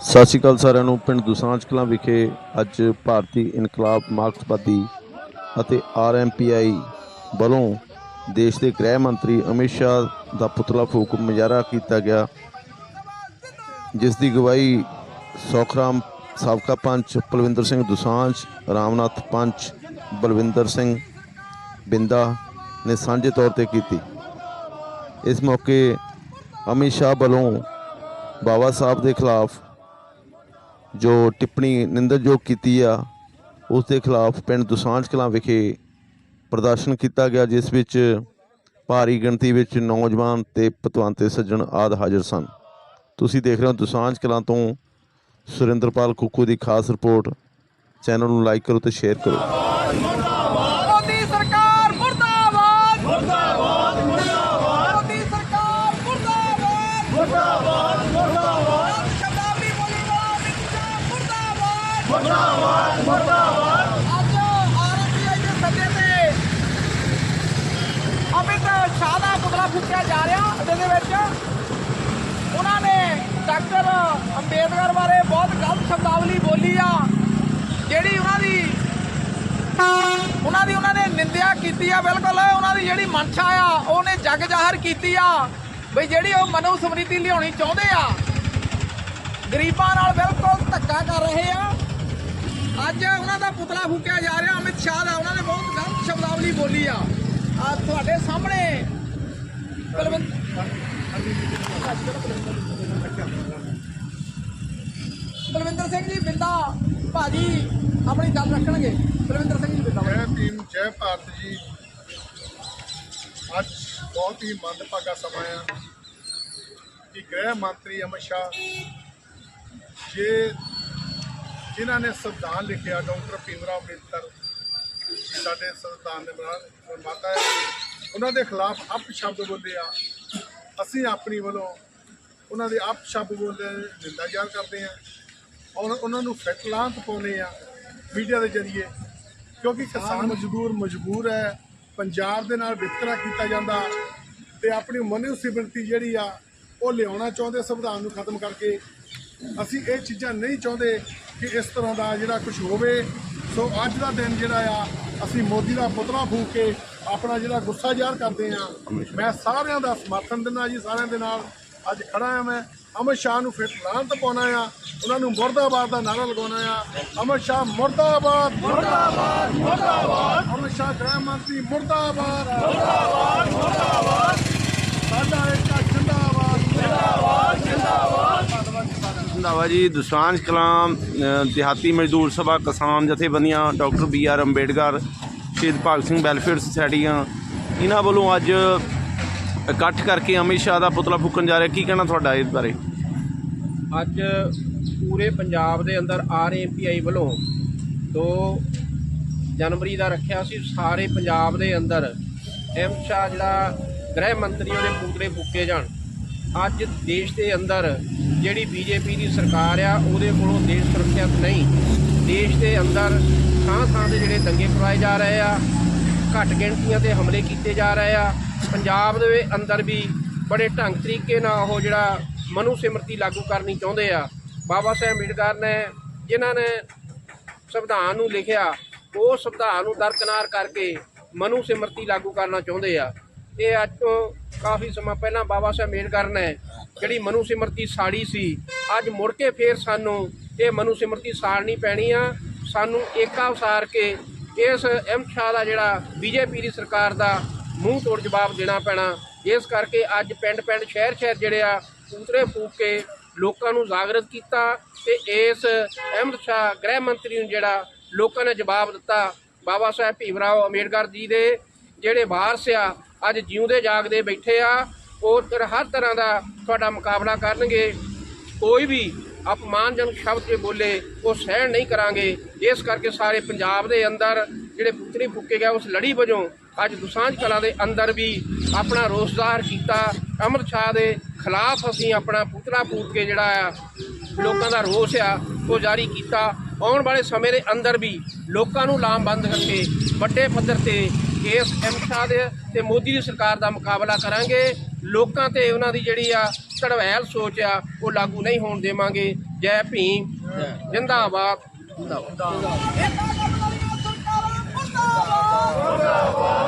ਸਤਿ ਸ਼੍ਰੀ ਅਕਾਲ ਸਾਰਿਆਂ ਨੂੰ, ਪਿੰਡ ਦੁਸਾਂਝ ਕਲਾਂ ਵਿਖੇ ਅੱਜ ਭਾਰਤੀ ਇਨਕਲਾਬ ਮਾਰਕਸਵਾਦੀ ਅਤੇ ਆਰਐਮਪੀਆਈ ਵੱਲੋਂ ਦੇਸ਼ ਦੇ ਗ੍ਰਹਿ ਮੰਤਰੀ ਅਮਿਤ ਸ਼ਾਹ ਦਾ ਪੁਤਲਾ ਫੂਕ ਮੁਜ਼ਾਹਰਾ ਕੀਤਾ ਗਿਆ, ਜਿਸ ਦੀ ਗਵਾਹੀ ਸੌਖਰਾਮ ਸਾਬਕਾ ਪੰਚ ਪਲਵਿੰਦਰ ਸਿੰਘ ਦੁਸਾਂਝ, ਰਾਮਨਾਥ ਪੰਚ ਬਲਵਿੰਦਰ ਸਿੰਘ ਬਿੰਦਾ ਨੇ ਸਾਂਝੇ ਤੌਰ ਤੇ ਕੀਤੀ। ਇਸ ਮੌਕੇ ਅਮਿਤ ਸ਼ਾਹ ਵੱਲੋਂ ਬਾਬਾ ਸਾਹਿਬ ਦੇ ਖਿਲਾਫ ਜੋ ਟਿੱਪਣੀ ਨਿੰਦਣਯੋਗ ਕੀਤੀ ਆ ਉਸ ਦੇ ਖਿਲਾਫ ਪਿੰਡ ਦੁਸਾਂਝ ਕਲਾਂ ਵਿਖੇ ਪ੍ਰਦਰਸ਼ਨ ਕੀਤਾ ਗਿਆ, ਜਿਸ ਵਿੱਚ ਭਾਰੀ ਗਿਣਤੀ ਵਿੱਚ ਨੌਜਵਾਨ ਤੇ ਪਤਵੰਤੇ ਸੱਜਣ ਆਦ ਹਾਜ਼ਰ ਸਨ। ਤੁਸੀਂ ਦੇਖ ਰਹੇ ਹੋ ਦੁਸਾਂਝ ਕਲਾਂ ਤੋਂ ਸੁਰਿੰਦਰਪਾਲ ਕੁੱਕੂ ਦੀ ਖਾਸ ਰਿਪੋਰਟ। ਚੈਨਲ ਨੂੰ ਲਾਈਕ ਕਰੋ ਤੇ ਸ਼ੇਅਰ ਕਰੋ। ਅੱਜ ਆਰਪੀਆਈ ਦੇ ਸੱਦੇ ਤੇ ਅਮਿਤ ਸ਼ਾਹ ਦਾ ਪੁਤਲਾ ਫੂਕਿਆ ਜਾ ਰਿਹਾ ਜਿਹਦੇ ਵਿੱਚ ਉਹਨਾਂ ਨੇ ਡਾਕਟਰ ਅੰਬੇਦਕਰ ਬਾਰੇ ਬਹੁਤ ਗਲਤ ਸ਼ਬਦਾਵਲੀ ਬੋਲੀ ਆ ਜਿਹੜੀ ਉਹਨਾਂ ਦੀ ਉਹਨਾਂ ਦੀ ਉਹਨਾਂ ਨੇ ਨਿੰਦਿਆ ਕੀਤੀ ਆ ਬਿਲਕੁਲ ਉਹਨਾਂ ਦੀ ਜਿਹੜੀ ਮਨਸ਼ਾ ਆ ਉਹਨੇ ਜਗ ਜ਼ਾਹਰ ਕੀਤੀ ਆ ਬਈ ਜਿਹੜੀ ਉਹ ਮਨੋ ਸਮ੍ਰਿਤੀ ਲਿਆਉਣੀ ਚਾਹੁੰਦੇ ਆ ਗਰੀਬਾਂ ਨਾਲ ਬਿਲਕੁਲ ਧੱਕਾ ਕਰ ਰਹੇ ਆ ਅੱਜ ਉਹਨਾਂ ਦਾ ਪੁਤਲਾ ਫੂਕਿਆ ਜਾ ਰਿਹਾ, ਅਮਿਤ ਸ਼ਾਹ ਦਾ। ਉਹਨਾਂ ਨੇ ਬਹੁਤ ਗਲਤ ਸ਼ਬਦਾਵਲੀ ਬੋਲੀ ਆ। ਆ ਤੁਹਾਡੇ ਸਾਹਮਣੇ ਬਲਵਿੰਦਰ ਸਿੰਘ ਜੀ, ਬਿੰਦਾ ਭਾਜੀ ਆਪਣੀ ਗੱਲ ਰੱਖਣਗੇ। ਬਲਵਿੰਦਰ ਸਿੰਘ ਜੀ, ਬਿੰਦਾ ਜੈ ਭੀਮ, ਜੈ ਭਾਰਤ ਜੀ। ਅੱਜ ਬਹੁਤ ਹੀ ਮੰਦਭਾਗਾ ਸਮਾਂ ਆ। ਕਿ ਗ੍ਰਹਿ ਮੰਤਰੀ ਅਮਿਤ ਸ਼ਾਹ, ਜੇ ਜਿਨ੍ਹਾਂ ਨੇ ਸੰਵਿਧਾਨ ਲਿਖਿਆ ਡਾਕਟਰ ਭੀਮਰਾਓ ਅੰਬੇਦਕਰ ਸਾਡੇ ਸੰਵਿਧਾਨ ਦੇ ਨਿਰਮਾਤਾ ਹੈ। ਉਹਨਾਂ ਦੇ ਖਿਲਾਫ ਅਪ ਸ਼ਬਦ ਬੋਲੇ ਆ। ਅਸੀਂ ਆਪਣੀ ਵੱਲੋਂ ਉਹਨਾਂ ਦੇ ਅਪ ਸ਼ਬਦ ਬੋਲੇ ਨਿੰਦਾ ਜ਼ਾਹਰ ਕਰਦੇ ਆ ਔਰ ਉਹਨਾਂ ਨੂੰ ਫੈਟਲਾਂਤ ਪਾਉਨੇ ਆ ਮੀਡੀਆ ਦੇ ਜ਼ਰੀਏ ਕਿਉਂਕਿ ਕਿਸਾਨ ਮਜ਼ਦੂਰ ਮਜਬੂਰ ਹੈ। ਪੰਜਾਬ ਦੇ ਨਾਲ ਵਿਤਕਰਾ ਕੀਤਾ ਜਾਂਦਾ ਤੇ ਆਪਣੀ ਮਨੁਸਿਬਿਲਟੀ ਜਿਹੜੀ ਆ ਉਹ ਲਿਆਉਣਾ ਚਾਹੁੰਦੇ ਸੰਵਿਧਾਨ ਨੂੰ ਖਤਮ ਕਰਕੇ। ਅਸੀਂ ਇਹ ਚੀਜ਼ਾਂ ਨਹੀਂ ਚਾਹੁੰਦੇ ਕਿ ਇਸ ਤਰ੍ਹਾਂ ਦਾ ਜਿਹੜਾ ਕੁਝ ਹੋਵੇ। ਸੋ ਅੱਜ ਦਾ ਦਿਨ ਜਿਹੜਾ ਆ, ਅਸੀਂ ਮੋਦੀ ਦਾ ਪੁਤਲਾ ਫੂਕ ਕੇ ਆਪਣਾ ਜਿਹੜਾ ਗੁੱਸਾ ਜ਼ਾਹਰ ਕਰਦੇ ਆ ਮੈਂ ਸਾਰਿਆਂ ਦਾ ਸਮਰਥਨ ਦਿੰਦਾ ਜੀ, ਸਾਰਿਆਂ ਦੇ ਨਾਲ ਅੱਜ ਖੜਾ ਆ ਮੈਂ। ਅਮਿਤ ਸ਼ਾਹ ਨੂੰ ਫਿਰ ਲਾਂਤ ਪਾਉਣਾ ਆ। ਉਹਨਾਂ ਨੂੰ ਮੁਰਦਾਬਾਦ ਦਾ ਨਾਰਾ ਲਗਾਉਣਾ ਆ। ਅਮਿਤ ਸ਼ਾਹ ਮੁਰਦਾਬਾਦ ਮੁਰਦਾਬਾਦ ਮੁਰਦਾਬਾਦ। ਅਮਿਤ ਸ਼ਾਹ ਗ੍ਰਹਿ ਮੰਤਰੀ ਮੁਰਦਾਬਾਦ। ਮੁਰਦਾਬਾਦ ਮੁਰਦਾਬਾਦ। ਸਾਡਾ ਇੱਕ ਜਿੰਦਾਬਾਦ। ਰੰਧਾਵਾ ਜੀ। ਦੁਸਾਂਝ ਕਲਾਂ ਦਿਹਾਤੀ ਮਜ਼ਦੂਰ ਸਭਾ ਕਿਸਾਨ ਜਥੇਬੰਦੀਆਂ, ਡਾਕਟਰ ਬੀ ਆਰ ਅੰਬੇਡਕਰ, ਸ਼ਹੀਦ ਭਗਤ ਸਿੰਘ ਵੈਲਫੇਅਰ ਸੁਸਾਇਟੀਆਂ, ਇਹਨਾਂ ਵੱਲੋਂ ਅੱਜ ਇਕੱਠ ਕਰਕੇ ਅਮਿਤ ਸ਼ਾਹ ਦਾ ਪੁਤਲਾ ਫੂਕਣ ਜਾ ਰਿਹਾ। ਕੀ ਕਹਿਣਾ ਤੁਹਾਡਾ ਇਸ ਬਾਰੇ? ਅੱਜ ਪੂਰੇ ਪੰਜਾਬ ਦੇ ਅੰਦਰ ਆਰਏਪੀਆਈ ਵੱਲੋਂ 2 ਜਨਵਰੀ ਦਾ ਰੱਖਿਆ ਸੀ। ਸਾਰੇ ਪੰਜਾਬ ਦੇ ਅੰਦਰ ਐਮ ਸ਼ਾਹ ਜਿਹੜਾ ਗ੍ਰਹਿ ਮੰਤਰੀ ਉਹਦੇ ਪੁਤਲੇ ਫੂਕੇ ਜਾਣ। ਅੱਜ ਦੇਸ਼ ਦੇ ਅੰਦਰ ਜਿਹੜੀ ਬੀਜੇਪੀ ਦੀ ਸਰਕਾਰ ਆ, ਉਹਦੇ ਕੋਲੋਂ ਦੇਸ਼ ਸੁਰੱਖਿਅਤ ਨਹੀਂ। ਦੇਸ਼ ਦੇ ਅੰਦਰ ਥਾਂ ਥਾਂ ਦੇ ਜਿਹੜੇ ਦੰਗੇ ਕਰਵਾਏ ਜਾ ਰਹੇ ਆ, ਘੱਟ ਗਿਣਤੀਆਂ ਤੇ ਹਮਲੇ ਕੀਤੇ ਜਾ ਰਹੇ ਆ। ਪੰਜਾਬ ਦੇ ਅੰਦਰ ਵੀ ਬੜੇ ਢੰਗ ਤਰੀਕੇ ਨਾਲ ਉਹ ਜਿਹੜਾ ਮਨੂ ਸਿਮਰਤੀ ਲਾਗੂ ਕਰਨੀ ਚਾਹੁੰਦੇ ਆ। ਬਾਬਾ ਸਾਹਿਬ ਅੰਬੇਡਕਰ ਨੇ, ਜਿਨ੍ਹਾਂ ਨੇ ਸੰਵਿਧਾਨ ਨੂੰ ਲਿਖਿਆ, ਉਹ ਸੰਵਿਧਾਨ ਨੂੰ ਦਰਕਨਾਰ ਕਰਕੇ ਮਨੂ ਸਿਮਰਤੀ ਲਾਗੂ ਕਰਨਾ ਚਾਹੁੰਦੇ ਆ। ਇਹ ਅੱਜ ਤੋਂ ਕਾਫੀ ਸਮਾਂ ਪਹਿਲਾਂ ਬਾਬਾ ਸਾਹਿਬ ਅੰਬੇਡਕਰ ਨੇ ਜਿਹੜੀ ਮਨੂ ਸਿਮਰਤੀ ਸਾੜੀ ਸੀ, ਅੱਜ ਮੁੜ ਕੇ ਫੇਰ ਸਾਨੂੰ ਇਹ ਮਨੂ ਸਿਮਰਤੀ ਸਾੜਨੀ ਪੈਣੀ ਆ। ਸਾਨੂੰ ਏਕਾ ਉਸਾਰ ਕੇ ਇਸ ਐਮ ਸ਼ਾਹ ਦਾ ਜਿਹੜਾ ਬੀਜੇਪੀ ਦੀ ਸਰਕਾਰ ਦਾ ਮੂੰਹ ਤੋੜ ਜਵਾਬ ਦੇਣਾ ਪੈਣਾ। ਇਸ ਕਰਕੇ ਅੱਜ ਪਿੰਡ ਪਿੰਡ ਸ਼ਹਿਰ ਸ਼ਹਿਰ ਜਿਹੜੇ ਆ ਪੂਤਰੇ ਫੂਕ ਕੇ ਲੋਕਾਂ ਨੂੰ ਜਾਗਰਤ ਕੀਤਾ ਤੇ ਇਸ ਅਹਿਮਦ ਸ਼ਾਹ ਗ੍ਰਹਿ ਮੰਤਰੀ ਨੂੰ ਜਿਹੜਾ ਲੋਕਾਂ ਨੇ ਜਵਾਬ ਦਿੱਤਾ, ਬਾਬਾ ਸਾਹਿਬ ਭੀਮ ਰਾਓ ਅੰਬੇਡਕਰ ਜੀ ਦੇ, ਜਿਹੜੇ ਵਾਰਸ ਆ, ਅੱਜ ਜਿਉਂਦੇ ਜਾਗਦੇ ਬੈਠੇ ਆ। ਉਹ ਤਰ- ਹਰ ਤਰ੍ਹਾਂ ਦਾ ਤੁਹਾਡਾ ਮੁਕਾਬਲਾ ਕਰਨਗੇ। ਕੋਈ ਵੀ ਅਪਮਾਨਜਨਕ ਸ਼ਬਦ ਜੇ ਬੋਲੇ, ਉਹ ਸਹਿਣ ਨਹੀਂ ਕਰਾਂਗੇ। ਇਸ ਕਰਕੇ ਸਾਰੇ ਪੰਜਾਬ ਦੇ ਅੰਦਰ ਜਿਹੜੇ ਪੁੱਤਰੀ ਫੁੱਕੇ ਗਿਆ ਉਸ ਲੜੀ ਵਜੋਂ ਅੱਜ ਦੁਸਾਂਝ ਕਲਾ ਦੇ ਅੰਦਰ ਵੀ ਆਪਣਾ ਰੋਸ ਜ਼ਾਹਰ ਕੀਤਾ। ਅਮਰ ਸ਼ਾਹ ਦੇ ਖਿਲਾਫ ਅਸੀਂ ਆਪਣਾ ਪੁਤਲਾ ਫੂਕ ਕੇ ਜਿਹੜਾ ਆ, ਲੋਕਾਂ ਦਾ ਰੋਸ ਆ, ਉਹ ਜਾਰੀ ਕੀਤਾ। ਆਉਣ ਵਾਲੇ ਸਮੇਂ ਦੇ ਅੰਦਰ ਵੀ ਲੋਕਾਂ ਨੂੰ ਲਾਮਬੰਦ ਕਰਕੇ ਵੱਡੇ ਪੱਧਰ ਤੇ ਇਸ ਐਮ ਸ਼ਾਹ ਦੇ ਤੇ ਮੋਦੀ ਦੀ ਸਰਕਾਰ ਦਾ ਮੁਕਾਬਲਾ ਕਰਾਂਗੇ। ਲੋਕਾਂ ਤੇ ਉਹਨਾਂ ਦੀ ਜਿਹੜੀ ਆ ਕੜਵੈਲ ਸੋਚ ਆ, ਉਹ ਲਾਗੂ ਨਹੀਂ ਹੋਣ ਦੇਵਾਂਗੇ। ਜੈ ਭੀਮ, ਜਿੰਦਾਬਾਦ। ਇਹਨਾਂ